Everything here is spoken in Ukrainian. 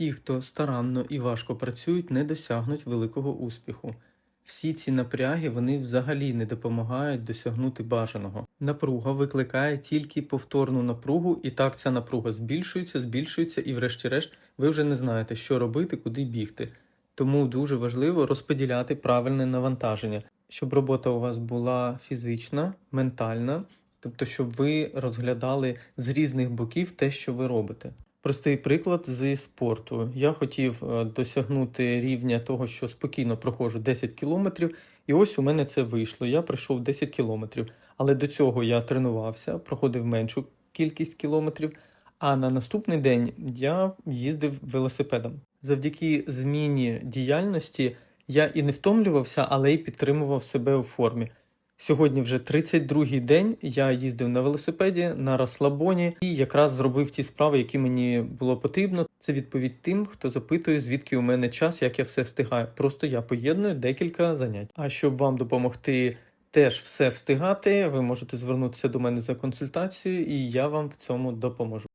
Ті, хто старанно і важко працюють, не досягнуть великого успіху. Всі ці напряги вони взагалі не допомагають досягнути бажаного. Напруга викликає тільки повторну напругу, і так ця напруга збільшується, збільшується, і, врешті-решт, ви вже не знаєте, що робити, куди бігти. Тому дуже важливо розподіляти правильне навантаження, щоб робота у вас була фізична, ментальна, тобто, щоб ви розглядали з різних боків те, що ви робите. Простий приклад зі спорту. Я хотів е, досягнути рівня того, що спокійно проходжу 10 кілометрів, і ось у мене це вийшло. Я пройшов 10 кілометрів. Але до цього я тренувався, проходив меншу кількість кілометрів. А на наступний день я їздив велосипедом. Завдяки зміні діяльності я і не втомлювався, але й підтримував себе у формі. Сьогодні вже 32-й день. Я їздив на велосипеді на розслабоні і якраз зробив ті справи, які мені було потрібно. Це відповідь тим, хто запитує, звідки у мене час, як я все встигаю. Просто я поєдную декілька занять. А щоб вам допомогти теж все встигати, ви можете звернутися до мене за консультацією, і я вам в цьому допоможу.